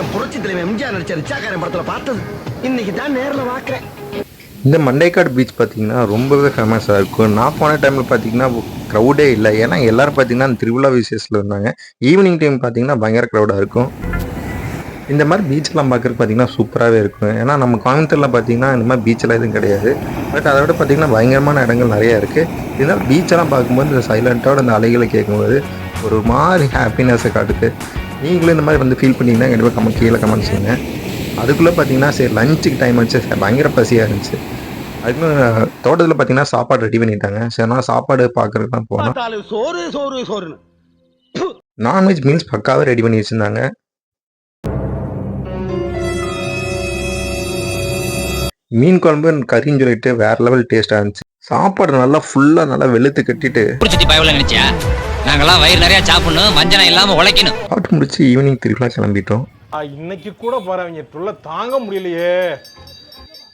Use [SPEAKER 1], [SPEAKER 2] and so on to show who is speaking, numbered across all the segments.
[SPEAKER 1] என் புரட்சி தலைவர் எம்ஜிஆர் நடிச்ச ரிச்சாக்காரன் படத்துல பார்த்தது. இன்னைக்கு தான் நேரில் பார்க்குறேன்
[SPEAKER 2] இந்த மண்டைக்காடு பீச் பார்த்தீங்கன்னா ரொம்பவே ஃபேமஸாக இருக்கும். நான் போன டைமில் பார்த்தீங்கன்னா க்ரௌடே இல்லை. ஏன்னா எல்லாரும் பார்த்தீங்கன்னா அந்த திருவிழா விசேஷத்தில் இருந்தாங்க ஈவினிங் டைம் பார்த்தீங்கன்னா பயங்கர க்ரௌடாக இருக்கும். இந்த மாதிரி பீச்செலாம் பார்க்குறது பார்த்தீங்கன்னா சூப்பராகவே இருக்கும். ஏன்னா நம்ம கோயம்புத்தூரில் பார்த்தீங்கன்னா இந்த மாதிரி பீச்செல்லாம் எதுவும் கிடையாது. பட் அதை விட பார்த்தீங்கன்னா பயங்கரமான இடங்கள் நிறையா இருக்குது இதனால் பீச்செல்லாம் பார்க்கும்போது இந்த சைலண்ட்டோட அந்த அலைகளை கேட்கும்போது ஒரு மாதிரி ஹாப்பினஸை காட்டுது. நீங்களும் இந்த மாதிரி வந்து ஃபீல் பண்ணீங்கன்னா கண்டிப்பாக கம்ம கீழே கமெண்ட் செய்யுங்க அதுக்குள்ளே பார்த்தீங்கன்னா சரி லஞ்சுக்கு டைம் ஆச்சு. பயங்கர பசியாக இருந்துச்சு. அதுக்குள்ள தோட்டத்தில் பார்த்தீங்கன்னா சாப்பாடு ரெடி பண்ணிட்டாங்க. சரி நான் சாப்பாடு பார்க்கறதுக்கு தான் போனோம்.
[SPEAKER 1] சோறு சோறு சோறுன்னு.
[SPEAKER 2] நான்வெஜ் மீல்ஸ் பக்காவே ரெடி பண்ணி வச்சிருந்தாங்க. மீன் குழம்பு கறின்னு சொல்லிட்டு வேற லெவல் டேஸ்டாக இருந்துச்சு. சாப்பாடு நல்லா ஃபுல்லாக நல்லா வெளுத்து கட்டிட்டு.
[SPEAKER 3] குடிச்சிட்டு பயவுல நினைச்சியா? நாங்கெல்லாம் வயிறு நிறைய சாப்பிடணும் வஞ்சனம் இல்லாம உழைக்கணும்.
[SPEAKER 2] சாப்பிட்டு முடிச்சு ஈவினிங் திருவிழா கிளம்பிட்டோம்.
[SPEAKER 4] ஆ, இன்னைக்கு கூட போறவங்க தொல்லை தாங்க முடியலையே.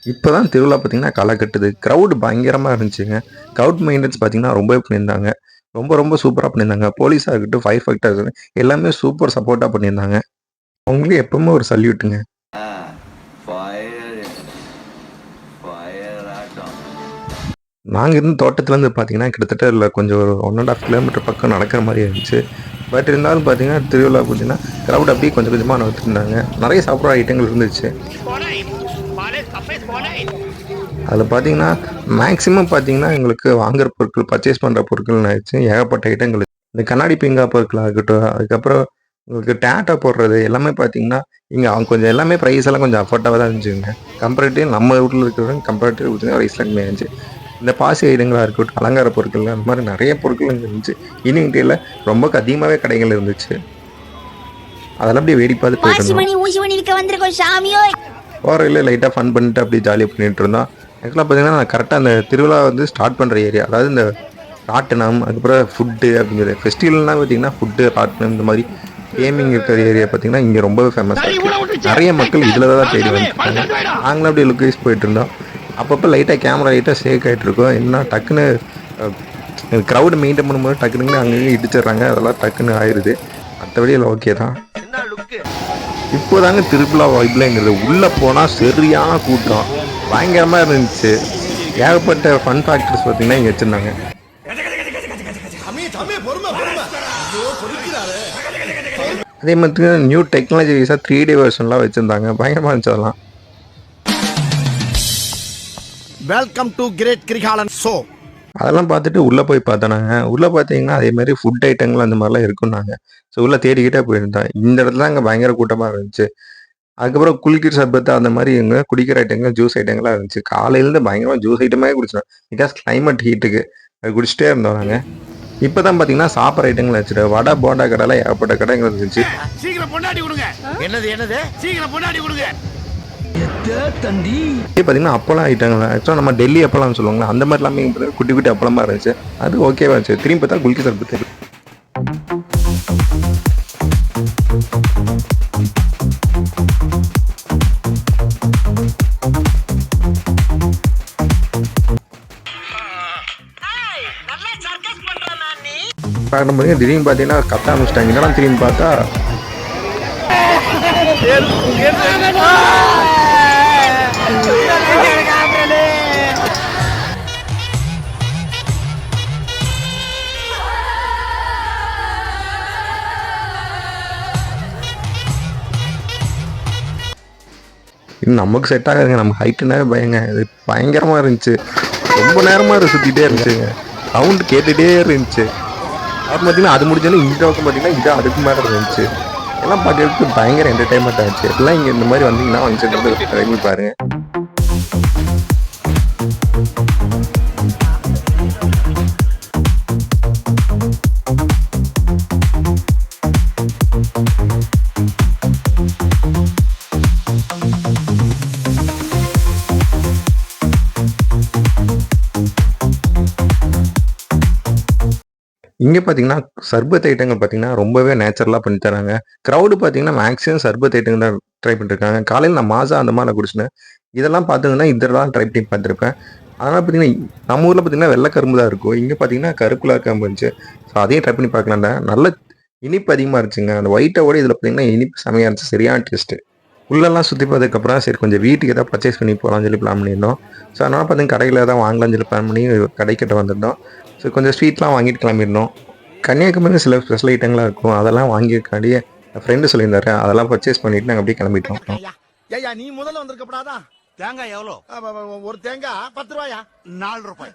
[SPEAKER 2] இப்போ தான் திருவிழா பார்த்தீங்கன்னா களை கட்டுது. க்ரௌடு பயங்கரமாக இருந்துச்சுங்க. க்ரௌட் மெயின்டெனன்ஸ் பார்த்தீங்கன்னா ரொம்பவே பண்ணியிருந்தாங்க. ரொம்ப ரொம்ப சூப்பராக பண்ணியிருந்தாங்க. போலீஸாக இருக்கட்டும் ஃபயர் ஃபைட்டர்ஸ் எல்லாமே சூப்பர் சப்போர்ட்டாக பண்ணியிருந்தாங்க. அவங்களுக்கு எப்பவுமே ஒரு சல்யூட்டுங்க நாங்கள் இருந்த தோட்டத்துலேருந்து பார்த்தீங்கன்னா கிட்டத்தட்ட இல்லை கொஞ்சம் ஒரு ஒன் அண்ட் ஆஃப் கிலோமீட்டர் பக்கம் நடக்கிற மாதிரி இருந்துச்சு. பட் இருந்தாலும் பார்த்தீங்கன்னா திருவிழா பார்த்தீங்கன்னா க்ரௌட் அப்படியே கொஞ்சம் கொஞ்சமாக நடத்திருந்தாங்க நிறைய சாப்பிட்ற ஐட்டங்கள் இருந்துச்சு. அதில் பார்த்தீங்கன்னா மேக்ஸிமம் பார்த்தீங்கன்னா எங்களுக்கு வாங்குற பொருட்கள் பர்ச்சேஸ் பண்ணுற பொருட்கள் ஆயிடுச்சு. ஏகப்பட்ட ஐட்டங்கள் இந்த கண்ணாடி பிங்கா பொருட்கள் ஆகட்டும் அதுக்கப்புறம் உங்களுக்கு டேட்டா போடுறது எல்லாமே பார்த்தீங்கன்னா இங்கே அவங்க கொஞ்சம் எல்லாமே ப்ரைஸ் எல்லாம் கொஞ்சம் அஃபோர்டாக தான் இருந்துச்சுங்க. கம்பேரிட்டிவ் நம்ம வீட்டில் இருக்கிறவங்க கம்பேரிட்டிவ் ப்ரைஸ்லாம் கம்மியாக இருந்துச்சு. இந்த பாசி ஐட்டங்களாக இருக்கட்டும் அலங்கார பொருட்கள் அந்த மாதிரி நிறைய பொருட்கள் இருந்துச்சு. ஈவினிங் ரொம்ப அதிகமாகவே கடைகள் இருந்துச்சு. அதெல்லாம் அப்படியே வேடி பார்த்து போயிட்டு போகிற லைட்டாக ஃபன் பண்ணிட்டு அப்படியே ஜாலியாக பண்ணிட்டு இருந்தோம். ஆக்சுவலாக பார்த்தீங்கன்னா நான் கரெக்டாக அந்த திருவிழா வந்து ஸ்டார்ட் பண்ணுற ஏரியா அதாவது இந்த ராட்டினம் அதுக்கப்புறம் ஃபுட்டு சொல்லி ஃபெஸ்டிவல்னால் பார்த்தீங்கன்னா ஃபுட்டு ராட்டினம் இந்த மாதிரி கேமிங் இருக்கிற ஏரியா பார்த்தீங்கன்னா இங்கே ரொம்பவே ஃபேமஸாக இருக்குது நிறைய மக்கள் இதில் தான் தேடி வந்துருக்காங்க நாங்களும் அப்படியே லுக்கேஸ் போயிட்டு இருந்தோம். அப்பப்போ லைட்டாக கேமரா லைட்டாக ஷேக் ஆகிட்டு இருக்கோம். என்ன டக்குன்னு க்ரௌடு மெயின்டைன் பண்ணும்போது டக்குன்னு அங்கங்கே இடிச்சிடுறாங்க. அதெல்லாம் டக்குன்னு ஆயிடுது மற்றபடி எல்லாம் ஓகே தான். இப்போதாங்க திருவிழா வைப்லங்கிறது உள்ளே போனால் சரியான கூட்டம். பயங்கரமாக இருந்துச்சு. ஏகப்பட்ட ஃபன் ஃபேக்டர்ஸ் பார்த்தீங்கன்னா இங்கே வச்சுருந்தாங்க. அதே மாதிரி நியூ டெக்னாலஜி வைஸாக த்ரீ டி வெர்ஷன்லாம் வச்சுருந்தாங்க. பயங்கரமாக இருந்துச்சு அதெல்லாம்.
[SPEAKER 1] Welcome to great Kirikalan show
[SPEAKER 2] அதெல்லாம் பார்த்துட்டு உள்ளே போய் பார்த்தோனாங்க. உள்ளே பார்த்தீங்கன்னா அதே மாதிரி ஃபுட் ஐட்டங்கள் அந்த மாதிரிலாம் இருக்குன்னாங்க ஸோ உள்ளே தேடிக்கிட்டே போயிருந்தேன். இந்த இடத்துல அங்கே பயங்கர கூட்டமாக இருந்துச்சு. அதுக்கப்புறம் குளிக்கிற சர்பத்து அந்த மாதிரி இங்கே குடிக்கிற ஐட்டங்கள் ஜூஸ் ஐட்டங்கள்லாம் இருந்துச்சு. காலையிலேருந்து பயங்கரமாக ஜூஸ் ஐட்டமே குடிச்சோம் பிகாஸ் climate ஹீட்டுக்கு அது குடிச்சிட்டே இருந்தோம் நாங்கள் இப்போ தான் பார்த்தீங்கன்னா சாப்பிட்ற ஐட்டங்கள் வச்சுட்டு வடை போண்டா கடைலாம் ஏகப்பட்ட கடைகள் இருந்துச்சு.
[SPEAKER 1] சீக்கிரம் பொண்டாட்டி கொடுங்க. என்னது என்னது? சீக்கிரம் பொண்டாட்டி கொடுங்க. தண்டி
[SPEAKER 2] பார்த்தீங்கன்னா அப்பளம் ஐட்டங்கள் ஆக்சுவலாக நம்ம டெல்லி அப்பளம்னு சொல்லுவாங்களா அந்த மாதிரி எல்லாமே இங்க குட்டி குட்டி அப்பளமா இருந்துச்சு அது ஓகேவா இருந்துச்சு திரும்பி பார்த்தா குல்கி சர்பத்து பார்க்கும்போது திடீர்னு பார்த்தீங்கன்னா கத்த ஆரம்பிச்சிட்டாங்க என்னடா திரும்பி பார்த்தா இது நமக்கு செட் ஆகாதுங்க. நம்ம ஹைட்டுனாவே பயங்க. இது பயங்கரமாக இருந்துச்சு. ரொம்ப நேரமாக அது சுற்றிட்டே இருந்துச்சுங்க. சவுண்டு கேட்டுகிட்டே இருந்துச்சு. அப்புறம் பார்த்தீங்கன்னா அது முடிஞ்சாலும் இந்த பக்கம் பார்த்தீங்கன்னா இது அதுக்கு மேலே இருந்துச்சு. எல்லாம் பார்க்கறதுக்கு பயங்கர என்டர்டைன்மெண்ட் ஆச்சு. எல்லாம் இங்கே இந்த மாதிரி வந்தீங்கன்னா வந்து ட்ரை பண்ணி பாருங்கள் இங்கே பார்த்தீங்கன்னா சர்பத் ஐட்டங்கள் பார்த்தீங்கன்னா ரொம்பவே நேச்சுரலாக பண்ணி தராங்க. க்ரௌடு பார்த்தீங்கன்னா மேக்ஸிமம் சர்பத் ஐட்டங்கள் தான் ட்ரை பண்ணிருக்காங்க. காலையில் நான் மாசா அந்த மாதிரி குடிச்சினேன் இதெல்லாம் பார்த்தீங்கன்னா இதெல்லாம் ட்ரை பண்ணி பார்த்துருப்பேன் அதனால் பார்த்தீங்கன்னா நம்ம ஊரில் பார்த்தீங்கன்னா வெள்ளை கரும்பு தான் இருக்கும். இங்கே பார்த்தீங்கன்னா கருப்புலாக கரும்பு இருந்துச்சு. ஸோ அதையும் ட்ரை பண்ணி பார்க்கலாம்டா நல்ல இனிப்பு அதிகமாக இருந்துச்சுங்க. அந்த ஒயிட்டோட இதில் பார்த்தீங்கன்னா இனிப்பு செமையாக இருந்துச்சு. சரியான டேஸ்ட்டு உள்ளெல்லாம் சுற்றி பார்த்ததுக்கப்புறம் சரி கொஞ்சம் வீட்டுக்கு ஏதாவது பர்ச்சேஸ் பண்ணி போகலாம்னு சொல்லி பிளான் பண்ணியிருந்தோம். ஸோ அதனால் பார்த்தீங்கன்னா கடையில் தான் வாங்கலாம்னு சொல்லி பிளான் பண்ணி கடைக்கிட்ட வந்திருந்தோம். ஸோ கொஞ்சம் ஸ்வீட்லாம் வாங்கிட்டு கிளம்பியிருந்தோம் கன்னியாகுமரி சில ஸ்பெஷல் ஐட்டங்களாக இருக்கும். அதெல்லாம் வாங்கியிருக்காண்டி என் ஃப்ரெண்டு சொல்லியிருந்தாரு. அதெல்லாம் பர்ச்சேஸ் பண்ணிட்டு நாங்கள் அப்படியே கிளம்பிட்டோம்.
[SPEAKER 1] ஐயா நீ முதல்ல வந்திருக்கப்படாதா? தேங்காய் எவ்வளோ? ஒரு தேங்காய் பத்து ரூபாயா? நாலு ரூபாய்.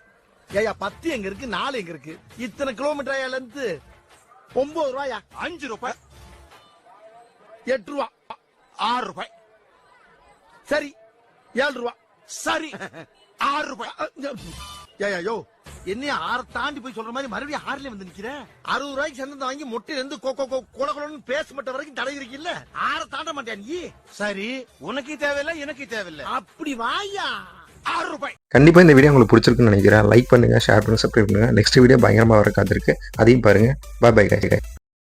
[SPEAKER 1] ஏயா பத்து எங்க இருக்கு? நாலு எங்க இருக்கு? இத்தனை கிலோமீட்டர் ஆயா லென்த் ஒன்பது ரூபாயா? அஞ்சு ரூபாய். எட்டு ரூபா. ஆறு ரூபாய். சரி. ஏழு ரூபா. சரி. ஆறு ரூபாய். ஏயா யோ என்னைய ஆறு தாண்டி போய் சொல்ற மாதிரி மறுபடியும் ஆறுல வந்து நிக்கிற? அறுபது ரூபாய்க்கு சந்தத்தை வாங்கி மொட்டையில இருந்து கொ- கொ- கொ- கொல கொலன்னு பேச மாட்ட வரைக்கும் தடை இருக்கீல்ல? ஆற தாண்ட மாட்டியா நீ? சரி உனக்கு தேவையில்ல எனக்கு தேவையில்ல. அப்படி வாயா? ஆறு ரூபாய்.
[SPEAKER 2] கண்டிப்பாக இந்த வீடியோ உங்களுக்கு பிடிச்சிருக்குன்னு நினைக்கிறேன். லைக் பண்ணுங்கள் ஷேர் பண்ணுங்கள் சப்ஸ்கிரைப் பண்ணுங்கள் நெக்ஸ்ட் வீடியோ பயங்கரமாக வர காத்திருக்கு. அதையும் பாருங்கள் பாய் பை கை